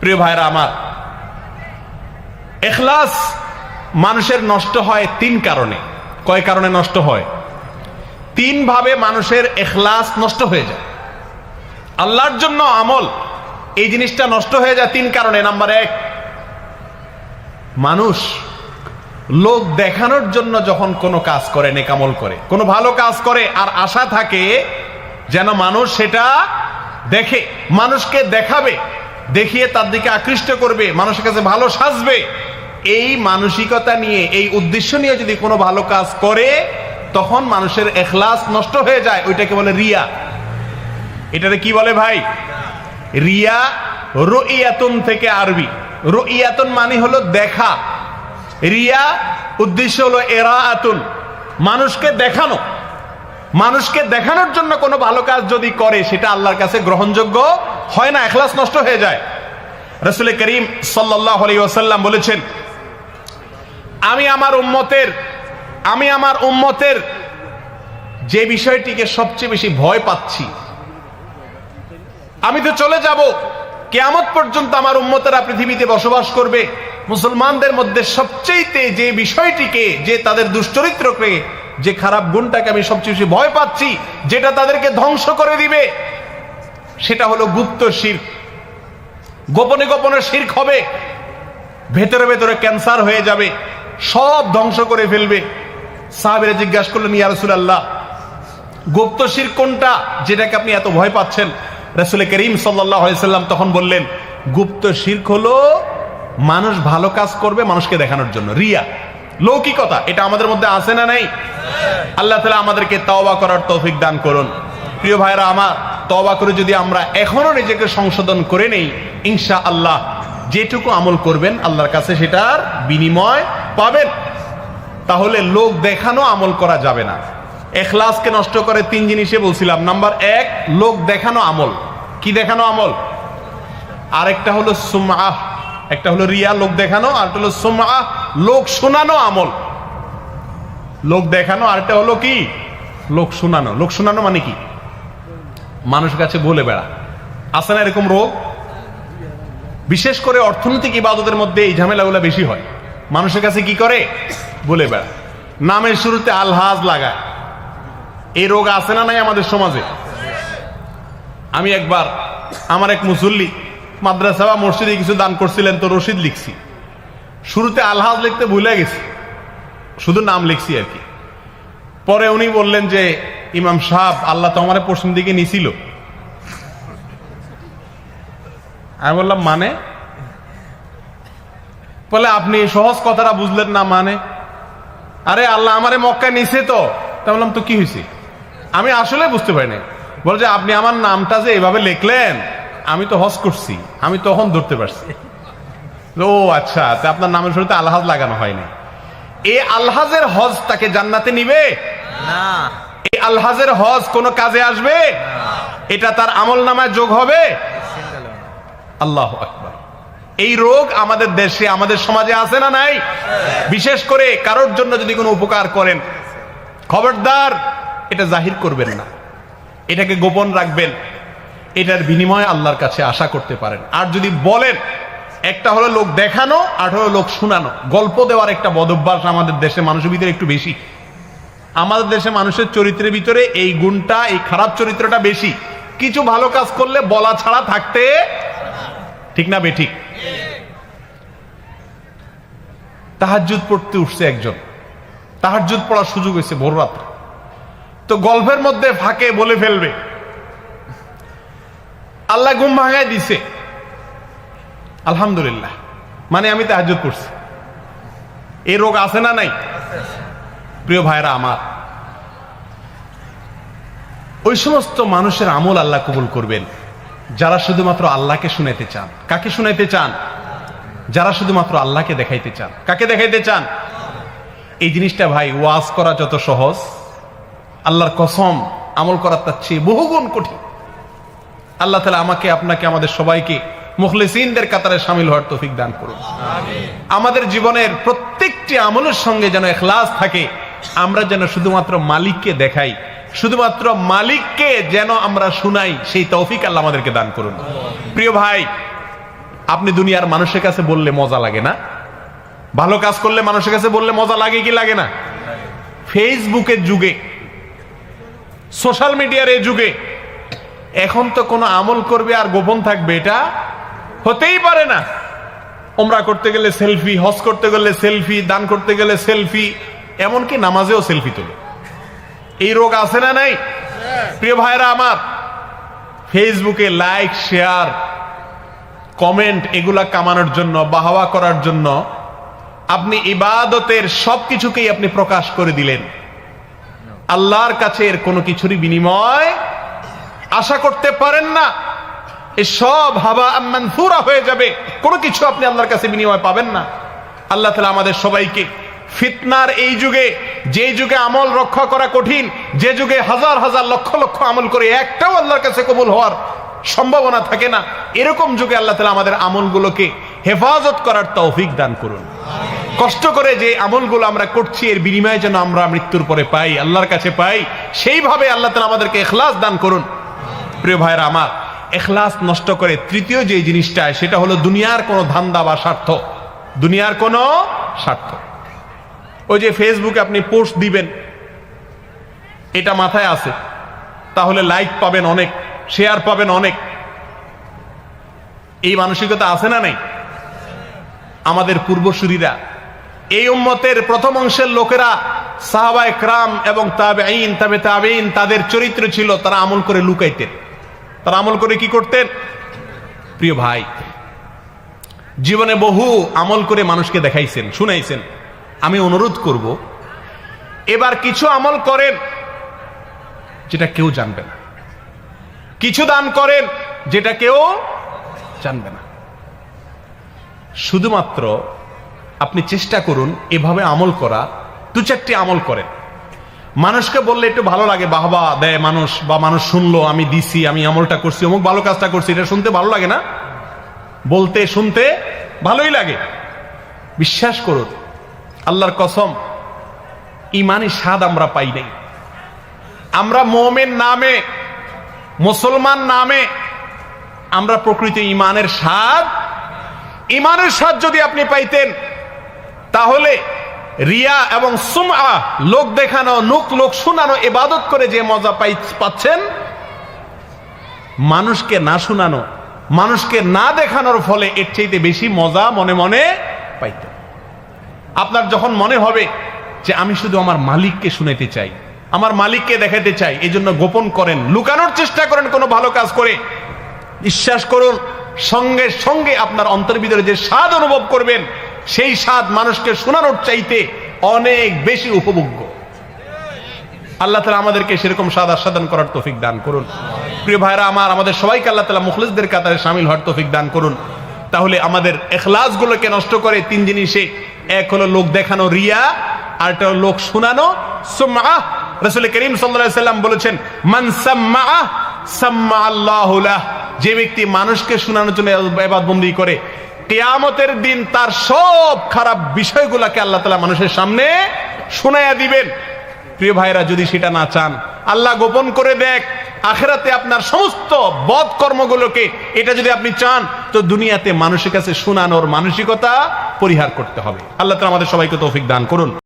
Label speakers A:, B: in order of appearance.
A: প্রিয় ভাইরা আমার, এখলাস মানুষের নষ্ট হয় তিন কারণে। কয় কারণে নষ্ট হয়? তিন ভাবে মানুষের এখলাস নষ্ট হয়ে যায়। আল্লাহর জন্য আমল, এই জিনিসটা নষ্ট হয়ে যায় তিন কারণে। নাম্বার এক, মানুষ লোক দেখানোর জন্য যখন কোনো কাজ করে, নেকামল করে, কোনো ভালো কাজ করে আর আশা থাকে যেন মানুষ সেটা দেখে, মানুষকে দেখাবে দেখিয়ে তার দিকে আকৃষ্ট করবে, মানুষের কাছে ভালো সাজবে। এই মানসিকতা নিয়ে, এই উদ্দেশ্য নিয়ে যদি কোনো ভালো কাজ করে, তখন মানুষের এখলাস নষ্ট হয়ে যায়, ওইটাকে বলে রিয়া। এটাতে কি বলে ভাই? রিয়া রইয়াতুন থেকে আরবি। রইয়াতুন মানে হলো দেখা। রিয়া উদ্দেশ্য হলো এরা আতুন মানুষকে দেখানো। মানুষকে দেখানোর জন্য কোনো ভালো কাজ যদি করে, সেটা আল্লাহর কাছে গ্রহণযোগ্য হয় না, এখলাস নষ্ট হয়ে যায়। রসুল করিম সাল্লাহ বলেছেন, আমি আমার উম্মতের, আমি আমার উম্মতের যে বিষয়টিকে সবচেয়ে বেশি ভয় পাচ্ছি, আমি তো চলে যাব, কেয়ামত পর্যন্ত আমার উম্মতেরা পৃথিবীতে বসবাস করবে, মুসলমানদের মধ্যে সবচেয়ে যে বিষয়টিকে, যে তাদের দুশ্চরিত্রকে, যে খারাপ গুণটাকে আমি সবচেয়ে বেশি ভয় পাচ্ছি, যেটা তাদেরকে ধ্বংস করে দিবে। সেটা হলো গুপ্ত শির গোপনে গোপনে শির্ক হবে, ভেতরে ভেতরে ক্যান্সার হয়ে যাবে, সব ধ্বংস করে ফেলবে। সাহাবেরা জিজ্ঞাসা করলেন, ইয়া রাসূলুল্লাহ, গুপ্ত শির কোনটা? যেটাকে আপনি এত ভয় পাচ্ছেন। রাসূল করিম সাল্লাল্লাহু আলাইহি সাল্লাম তখন বললেন, গুপ্ত শিরক হলো মানুষ ভালো কাজ করবে মানুষকে দেখানোর জন্য। রিয়া, লৌকিকতা, এটা আমাদের মধ্যে আছে না নাই? আল্লাহ তাআলা আমাদেরকে তওবা করার তৌফিক দান করুন। প্রিয় ভাইরা আমার তওবা করে যদি আমরা এখনও নিজেকে সংশোধন করে নেই ইনশা আল্লাহ যেটুকু আমল করবেন, আল্লাহর কাছে সেটার বিনিময় পাবেন। তাহলে লোক দেখানো আমল করা যাবে না। এখলাসকে নষ্ট করে তিন জিনিসে বলছিলাম। নাম্বার এক, লোক দেখানো আমল। কি দেখানো আমল? আরেকটা হলো সুমাহ একটা হলো রিয়া, লোক দেখানো, আর একটা হলো সুমাহ লোক শোনানো আমল। লোক দেখানো, আরেকটা হলো কি? লোক শোনানো। লোক শোনানো মানে কি? মানুষের কাছে বলে বেড়া। আছে না এরকম রোগ? বিশেষ করে অর্থনৈতিক ইবাদতের মধ্যে এই ঝামেলাগুলো বেশি হয়। মানুষের কাছে কি করে? বলে বেড়া। নামের শুরুতে আলহাজ লাগায়। এই রোগ আছে না নাই আমাদের সমাজে? আমি একবার আমার এক মুসল্লি মাদ্রাসা বা মসজিদে কিছু দান করছিলেন, তো রশিদ লিখছি। শুরুতে আলহাজ লিখতে ভুলে গেছি। শুধু নাম লিখছি আর কি। পরে উনি বললেন যে ইমাম সাহেব, আল্লাহ তো আমার পশ্চিম দিকে নিছিল। আমি বললাম মানে? বলে, আপনি সহজ কথাটা বুঝলেন না মানে? আরে, আল্লাহ আমারে মক্কায় নিছে তো। তা বললাম, তো কি হয়েছে আমি আসলে বুঝতে পারি না বলে যে, আপনি আমার নামটা যে এভাবে লিখলেন, আমি তো হজ করছি, আমি তখন ধরতে পারছি। ও আচ্ছা তা আপনার নামের শুরুতে আলহাজ লাগানো হয়নি। এ আলহাজের হজ তাকে জান্নাতে নিবে?
B: না।
A: এই আলহাজের হজ কোনো কাজে আসবে? এটা তার আমল নামায় যোগ হবে? আল্লাহ এই রোগ আমাদের দেশে, আমাদের সমাজে আছে না নাই? বিশেষ করে কারোর জন্য যদি কোনো উপকার করেন, খবরদার, এটা জাহির করবেন না। এটাকে গোপন রাখবেন। এটার বিনিময়ে আল্লাহর কাছে আশা করতে পারেন। আর যদি বলেন, একটা হলো লোক দেখানো, আর হলো লোক শোনানো। গল্প দেওয়ার একটা বদভ্যাস আমাদের দেশে মানুষের ভিতরে একটু বেশি। আমাদের দেশে মানুষের চরিত্রের ভিতরে এই গুণটা, এই খারাপ চরিত্রটা বেশি। কিছু ভালো কাজ করলে বলা ছাড়া থাকতে ঠিক না বেঠিক তাহাজুদ পড়তে উঠছে একজন। তাহাজুদ পড়ার সুযোগ হয়েছে ভোর রাত্রে তো গল্পের মধ্যে ফাঁকে বলে ফেলবে। আল্লাহ ঘুম ভাঙায় দিছে। আলহামদুলিল্লাহ। মানে আমি তাহাজুদ পড়ছি। এই রোগ আছে না নাই? প্রিয় ভাইরা আমার। ওই সমস্ত মানুষের আমল আল্লাহ কবুল করবেন। যারা শুধুমাত্র আল্লাহকে শুনাইতে চান। কাকে শুনাইতে চান? যারা শুধুমাত্র আল্লাহকে দেখাইতে চান। কাকে দেখাইতে চান? এই জিনিসটা ভাই ওয়াজ করা যত সহজ আল্লাহর কসম আমল করার তার চেয়ে বহুগুণ কঠিন। আল্লাহ তালা আমাকে আপনাকে আমাদের সবাইকে মুখলিসিনদের কাতারে সামিল হওয়ার তৌফিক দান করুন। আমাদের জীবনের প্রত্যেকটি আমলের সঙ্গে যেন এখলাস থাকে আমরা যেন শুধুমাত্র মালিককে দেখাই শুধুমাত্র মালিককে যেন আমরা শুনাই, সেই তৌফিক আল্লাহ আমাদেরকে দান করুন। প্রিয় ভাই, আপনি দুনিয়ার মানুষের কাছে বললে মজা লাগে না? ভালো কাজ করলে মানুষের কাছে বললে মজা লাগে কি লাগে না? ফেসবুকের যুগে, সোশ্যাল মিডিয়ার এই যুগে, এখন তো কোনো আমল করবে আর গোপন থাকবে, এটা হতেই পারে না। ওমরা করতে গেলে সেলফি, হজ করতে গেলে সেলফি, দান করতে গেলে সেলফি, এমনকি নামাজেও সেলফি তোলে। এই রোগ আছে না নাই? প্রিয় ভাইরা আমার ফেসবুকে লাইক শেয়ার কমেন্ট এগুলা কামানোর জন্য বাহাওয়া করার জন্য আপনি ইবাদতের সবকিছুকেই আপনি প্রকাশ করে দিলেন। আল্লাহর কাছে এর কোনো কিছুরই বিনিময় আশা করতে পারেন না। এ সব হাবা মানসুরা হয়ে যাবে। কোনো কিছু আপনি আল্লাহর কাছে বিনিময় পাবেন না। আল্লাহ তালা আমাদের সবাইকে ফিতনার এই যুগে যে যুগে আমল রক্ষা করা কঠিন, যে যুগে হাজার হাজার লক্ষ লক্ষ আমল করে একটাও আল্লাহর কাছে কবুল হওয়ার সম্ভাবনা থাকে না, এরকম যুগে আল্লাহ তালা আমাদের আমলগুলোকে হেফাজত করার তৌফিক দান করুন। কষ্ট করে যে আমলগুলো আমরা করছি, এর বিনিময়ে যেন আমরা মৃত্যুর পরে পাই, আল্লাহর কাছে পাই, সেইভাবে আল্লাহ তালা আমাদেরকে এখলাস দান করুন। প্রিয় ভাইরা আমার, এখলাস নষ্ট করে তৃতীয় যে জিনিসটা, সেটা হলো দুনিয়ার কোনো ধান্দা বা স্বার্থ। দুনিয়ার কোনো স্বার্থ। ওই যে ফেসবুকে আপনি পোস্ট দিবেন, এটা মাথায় আছে। তাহলে লাইক পাবেন অনেক শেয়ার পাবেন অনেক। এই মানসিকতা আছে না নাই? আমাদের পূর্বসূরীরা, এই উম্মতের প্রথম অংশের লোকেরা সাহাবায় ক্রাম এবং তাবে আইন তাবে তাবেইন তাদের চরিত্র ছিল তারা আমল করে লুকাইতেন। তারা আমল করে কি করতেন? প্রিয় ভাই, জীবনে বহু আমল করে মানুষকে দেখাইছেন, শুনাইছেন। আমি অনুরোধ করব, এবার কিছু আমল করেন যেটা কেউ জানবে না। কিছু দান করেন যেটা কেউ জানবে না। শুধুমাত্র আপনি চেষ্টা করুন এভাবে আমল করা, দু চারটি আমল করেন। মানুষকে বললে একটু ভালো লাগে, বাহবা, দেয় মানুষ, বা মানুষ শুনলো, আমি দিছি, আমি আমলটা করছি, অমুক ভালো কাজটা করছি, এটা শুনতে ভালো লাগে না? বলতে, শুনতে ভালোই লাগে। বিশ্বাস করুন আল্লাহর কসম, ইমানি স্বাদ আমরা পাই নাই। আমরা মোমের নামে, মুসলমান নামে, আমরা প্রকৃত ইমানের স্বাদ ইমানের স্বাদ যদি আপনি পাইতেন, তাহলে রিয়া এবং সুমা লোক দেখানো লোক লোক শোনানো এবাদত করে যে মজা পাই, পাচ্ছেন, মানুষকে না শোনানো, মানুষকে না দেখানোর ফলে এর চাইতে বেশি মজা মনে মনে পাইতেন। আপনার যখন মনে হবে যে আমি শুধু আমার মালিককে শুনাইতে চাই, আমার মালিককে দেখাতে চাই, এই জন্য গোপন করেন, লুকানোর চেষ্টা করেন কোনো ভালো কাজ করে, বিশ্বাস করুন, সঙ্গে সঙ্গে আপনার অন্তর ভিতরে যে স্বাদ অনুভব করবেন, সেই স্বাদ মানুষকে শোনানোর চাইতে অনেক বেশি উপভোগ্য। আল্লাহ তালা আমাদেরকে সেরকম স্বাদ আস্বাদন করার তৌফিক দান করুন। প্রিয় ভাইরা আমার, আমাদের সবাইকে আল্লাহ তালা মুখলিসদের কাতারে সামিল হওয়ার তৌফিক দান করুন। তাহলে আমাদের এখলাস গুলোকে নষ্ট করে তিন জিনিসে এক হলো লোক দেখানো রিয়া, আর একটা লোক শোনানো সুমআ রসুল করিম সাল্লাম বলেছেন, মান সাম্মা সাম্মা যে ব্যক্তি মানুষকে শোনানোর জন্য ইবাদতবন্দি করে, কিয়ামতের দিন তার সব খারাপ বিষয়গুলোকে আল্লাহ তালা মানুষের সামনে শোনায়া দিবেন। প্রিয় ভাইরা, যদি সেটা না চান, আল্লাহ গোপন করে দেখ, আখেরাতে আপনার সমস্ত বদ কর্মগুলোকে এটা যদি আপনি চান তো দুনিয়াতে মানুষের কাছে শোনানোর মানসিকতা পরিহার করতে হবে। আল্লাহ তালা আমাদের সবাইকে তৌফিক দান করুন।